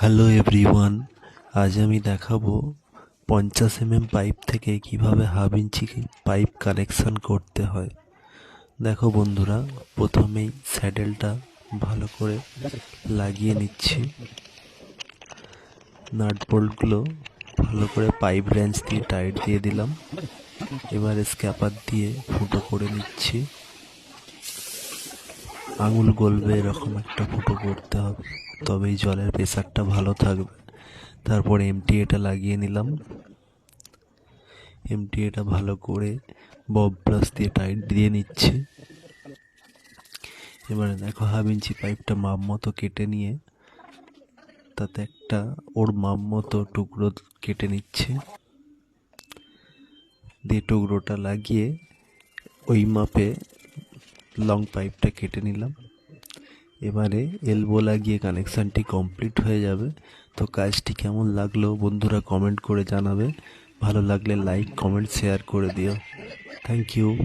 Hello everyone আজ আমি দেখাবো পঞ্চাশ এমএম পাইপ থেকে কীভাবে হাফ ইঞ্চি পাইপ কানেকশন করতে হয়। দেখো বন্ধুরা, প্রথমেই স্যাডেলটা ভালো করে লাগিয়ে নিচ্ছি। নাট বোল্টগুলো ভালো করে পাইপ রেঞ্চ দিয়ে টাইট দিয়ে দিলাম। এবার স্ক্যাপার দিয়ে ফুটো করে নিচ্ছি। আঙুল গলবে, এরকম একটা ফুটো করতে হবে। তবেই জলের প্রেশারটা ভালো থাকবে। তারপর এমটি এটা লাগিয়ে নিলাম। এমটি এটা ভালো করে বব প্লাস দিয়ে টাইট দিয়ে নিচ্ছে। এবারে দেখো হাফ ইঞ্চি পাইপটা মাপ মতো কেটে নিয়ে, তাতে একটা ওর মাপ মতো টুকরো কেটে নিচ্ছে। দিয়ে টুকরোটা লাগিয়ে ওই মাপে লং পাইপটা কেটে নিলাম। এবারে এলবো লাগিয়ে কানেকশানটি কমপ্লিট হয়ে যাবে। তো কাজটি কেমন লাগল বন্ধুরা কমেন্ট করে জানাবে। ভালো লাগলে লাইক কমেন্ট শেয়ার করে দিও। Thank you